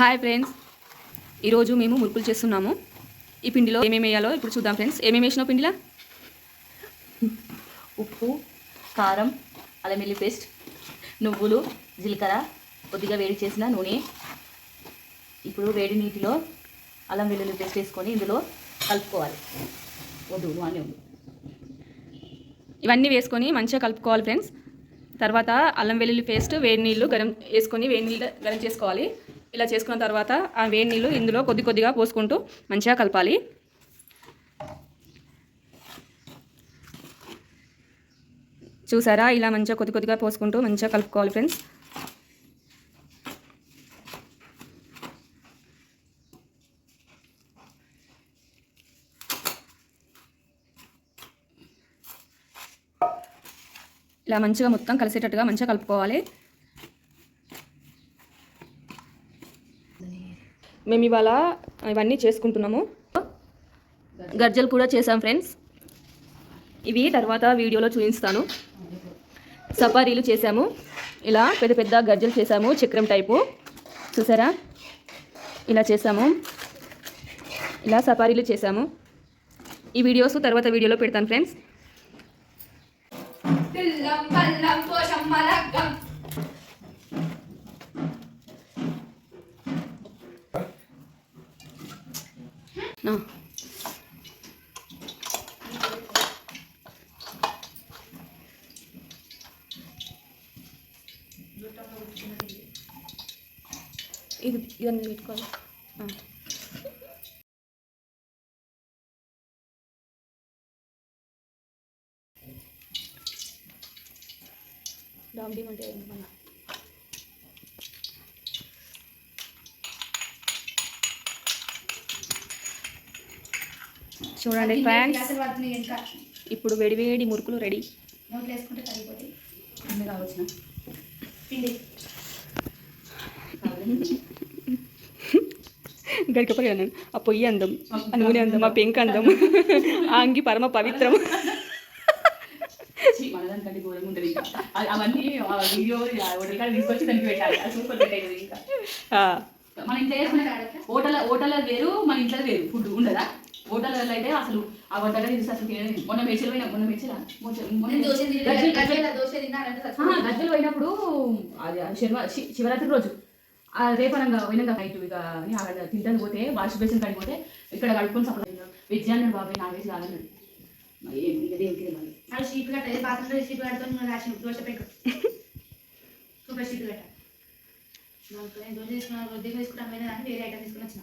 Hi friends ఈరోజు మేము మురుకులు చేస్తున్నాము. ఈ పిండిలో ఏమేమి వేయాలో ఇప్పుడు చూద్దాం ఫ్రెండ్స్ ఏమేమి వేసినావు పిండిలో? ఉప్పు కారం అల్లం వెల్లి పేస్ట్ నువ్వులు జీలకర్ర కొద్దిగా వేడి చేసిన నూనె. ఇప్పుడు వేడి నీటిలో అల్లం వెల్లుల్లి పేస్ట్ వేసుకొని ఇందులో కలుపుకోవాలి. వద్దు నూనె వద్దు ఇవన్నీ వేసుకొని మంచిగా కలుపుకోవాలి ఫ్రెండ్స్ తర్వాత అల్లం వెల్లుల్లి పేస్ట్ వేడి నీళ్ళు గరం వేసుకొని వేడి నీళ్ళు గరం చేసుకోవాలి. ఇలా చేసుకున్న తర్వాత ఆ వేడి నీళ్ళు ఇందులో కొద్ది కొద్దిగా పోసుకుంటూ మంచిగా కలపాలి. చూసారా? ఇలా మంచిగా కొద్ది కొద్దిగా పోసుకుంటూ మంచిగా కలుపుకోవాలి ఫ్రెండ్స్. ఇలా మంచిగా మొత్తం కలిసేటట్టుగా మంచిగా కలుపుకోవాలి. మేము ఇవాళ ఇవన్నీ చేసుకుంటున్నాము. గర్జలు కూడా చేసాం ఫ్రెండ్స్. ఇవి తర్వాత వీడియోలో చూపిస్తాను. సఫారీలు చేసాము ఇలా పెద్ద పెద్ద గర్జలు చేసాము చక్రం టైపు. చూసారా? ఇలా చేసాము ఇలా సఫారీలు చేసాము ఈ వీడియోస్ తర్వాత వీడియోలో పెడతాను ఫ్రెండ్స్. నా. ఇది ఇదన్నీ పెట్టుకోవాలి ఆ. డామ్ అంటే ఏంటి మన చూడండి ఇంకా. ఇప్పుడు వేడివేడి మురుకులు రెడీ. నోట్లు వేసుకుంటే కరిగిపోతాయి అన్నీ కావచ్చిన? పిండి. గడికపోయి అన్నాను ఆ పొయ్యి అందం ఆ నూనె అందం ఆ పెంక అందం. ఆ అంగి పరమ పవిత్రం. అవన్నీ వీడియో తీసుకొచ్చి దానికి పెట్టాలి. సూపర్ ఇంకా. మన ఇంట్లో హోటల్ హోటల్ వేరు మన ఇంట్లో వేరు. ఫుడ్ ఉండదా? హోటల్ అయితే అసలు ఆ వంటగా తీసి అసలు తినలేదు. మొన్న మెర్చిలు పోయినా మొన్న తిని- గజ్జలు- పోయినప్పుడు అది ఆ శనివా శి- శివరాత్రి రోజు ఆ రేపనంగా పోయినాక నైట్ ఇక అక్కడ తింటాను పోతే వాష్ బేసిన్ కాడికి పోతే ఇక్కడ కడుక్కొని సప్లై వెజ్ అన్నాడు బాబాయ్ నాన్ వెజ్ కాదన్నాడు. కట్ట కట్టుకొని నువ్వు రాసిన దోశ పెట్టు. సూపర్ షీట్ కట్ట. దోశ తీసుకున్నా వద్ద తీసుకుంటాం పోయినా కానీ వేరే ఐటమ్ తీసుకుని వచ్చిన.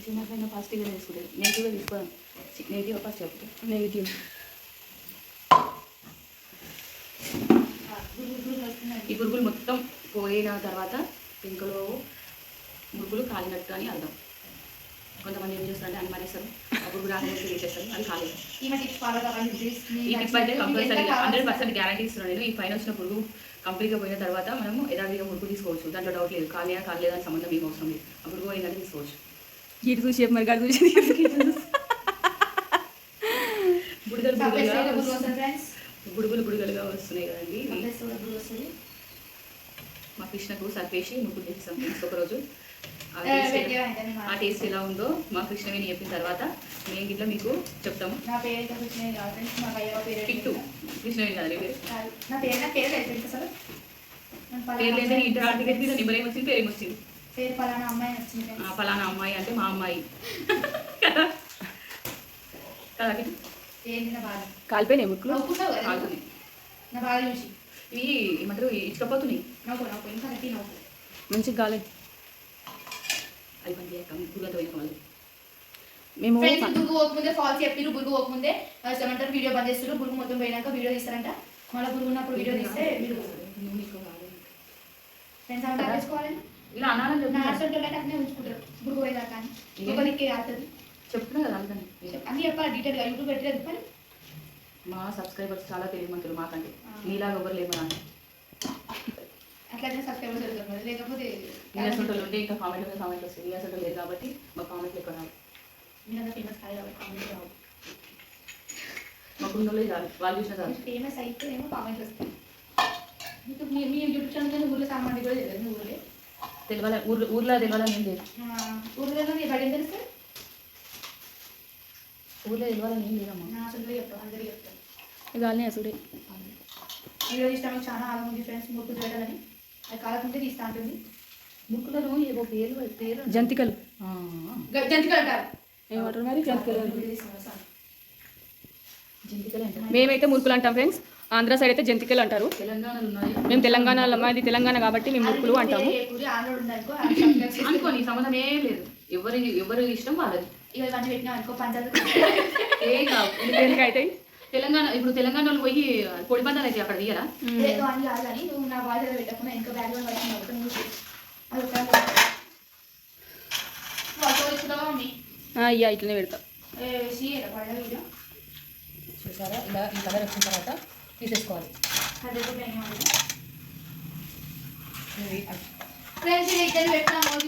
గురించి మాట్లాడిన పాజిటివ్గా తీసుకుంటుంది నెగిటివ్గా తీసుకోవడం నెగిటివ్ ఫస్ట్ చెప్తే నెగిటివ్ ఈ పురుగులు మొత్తం పోయిన తర్వాత పెంకలో మురుగులు కాలినట్టు అని అర్థం. కొంతమంది ఏం చేస్తారంటే అని మరేస్తారు ఆ పురుగు రాకుండా చేసేస్తారు అది కాలేదు. ఈ టిప్ అయితే కంపల్సరీ హండ్రెడ్ పర్సెంట్ గ్యారంటీ ఇస్తున్నాను నేను. ఈ పైన వచ్చిన పురుగు కంప్లీట్గా పోయిన తర్వాత మనము యథావిధిగా మురుగు తీసుకోవచ్చు. దాంట్లో డౌట్ లేదు. కాలేదా కాలేదా అని సంబంధం ఏం అవసరం లేదు. ఆ పురుగు పోయిందంటే తీసుకోవచ్చు. గీటు చూసి మరి గడు చూసి బుడుగులు బుడిగలుగా వస్తున్నాయి కదండి మా కృష్ణకు సర్పేసి ముగ్గురు చేసేసాం ఫ్రెండ్స్ ఒకరోజు ఆ టేస్ట్ ఎలా- ఉందో మా కృష్ణవేణి చెప్పిన తర్వాత మేము గిట్లా మీకు చెప్తాము కిట్టు కృష్ణవేణి కదా పేరు పేరు పేరు లేదా ఇంటర్ హాల్ టికెట్ మీద నిమ్మలు ఏమొచ్చింది పేరు పలానా అమ్మాయి అమ్మాయి అంటే మా అమ్మాయి. కదా? కాలిపోయినాయి కాలుతున్నాయి. నా బాధ చూసి. ఇవి ఏమంటారు? ఇసుకపోతున్నాయి నవ్వు నవ్వు. ఇంకా నవ్వు నవ్వు. మంచిగా కాలేదు అవి పని చేయక గుర్రంతో పోయిన వాళ్ళు. మేము ఫ్రెండ్స్ బురుగు పోకముందే ఫాల్స్ చెప్పిరు బురుగు పోకముందే ఆ, ఏమంటారు? వీడియో బంద్ చేస్తారు బురుగు మొత్తం పోయినాక వీడియో తీస్తారంట. మళ్ళీ పురుగు ఉన్నప్పుడు వీడియో తీస్తే మీరు ఫ్రెండ్స్ అంతా ఇలా అనాలని నా చెప్తున్నా హాస్టల్ అంటే అట్నే ఉంచుకుంటారు. పురుగు పోయేదాకా అని ఒకరికి ఆడుతుంది చెప్తున్నా కదా అందుకని. అన్ని చెప్పాలి డీటెయిల్గా యూట్యూబ్ పెట్టలేదు చెప్పాలి మా సబ్స్క్రైబర్స్ చాలా తెలియమంతులు మాకంటే. ఆ. నీలాగా ఎవరు సబ్స్క్రైబర్స్ వెళ్తారు లేకపోతే నీలసంటలు ఉంటే ఇంకా కామెంట్ కామెంట్ వస్తాయి నీలసంటలు లేదు కాబట్టి మా కామెంట్లు ఎక్కువ రావు. మీరంతా ఫేమస్ కాదు కాబట్టి కామెంట్ రావు. మా గుండెలో చాలు. వాళ్ళు చూసిన చాలు. ఫేమస్ అయితే ఏమో కామెంట్లు వస్తాయి. మీ యూట్యూబ్ ఛానల్ ఊర్లో సామాన్లు కూడా తెలియదు తెలియాలి ఊర్లో ఊర్లో తెలియాలని ఏం లేదు. ఊర్లో మీ బడి తెలుసు? ఊర్లో తెలియాలని ఏం లేదమ్మా. నా అసలు చెప్తాను అందరికీ చెప్తాను అసుడే వీడియో తీస్తాను చాలా ఉంది ఫ్రెండ్స్ ముక్కు చూడాలని. అది కాలకుంటే తీస్తా ఉంటుంది ముక్కులను ఏవో పేరు పేరు జంతికలు. ఆ, జంతికలు అంటారు. ఏమంటారు మరి? జంతికలు. జంతికలు అంటారు. మేమైతే మురుకులు అంటాం ఫ్రెండ్స్ ఆంధ్ర సైడ్ అయితే జంతికలు అంటారు. తెలంగాణలో మేము తెలంగాణలో మాది తెలంగాణ కాబట్టి మేము మురుకులు అది అంటాము. అనుకోని సంబంధం ఏం లేదు. ఎవరి ఎవరి ఇష్టం వాళ్ళది. దేనికైతే తెలంగాణ ఇప్పుడు తెలంగాణ వాళ్ళు పోయి పొడి పందాలు అయితే అక్కడ మమ్మీ? అయ్యా ఇట్లనే పెడతా. చూసారా? ఇలా ఈ కలర్ వచ్చిన తర్వాత తీసేసుకోవాలి. ఫ్రెండ్స్ ఇది ఇద్దరు చేస్తున్నాను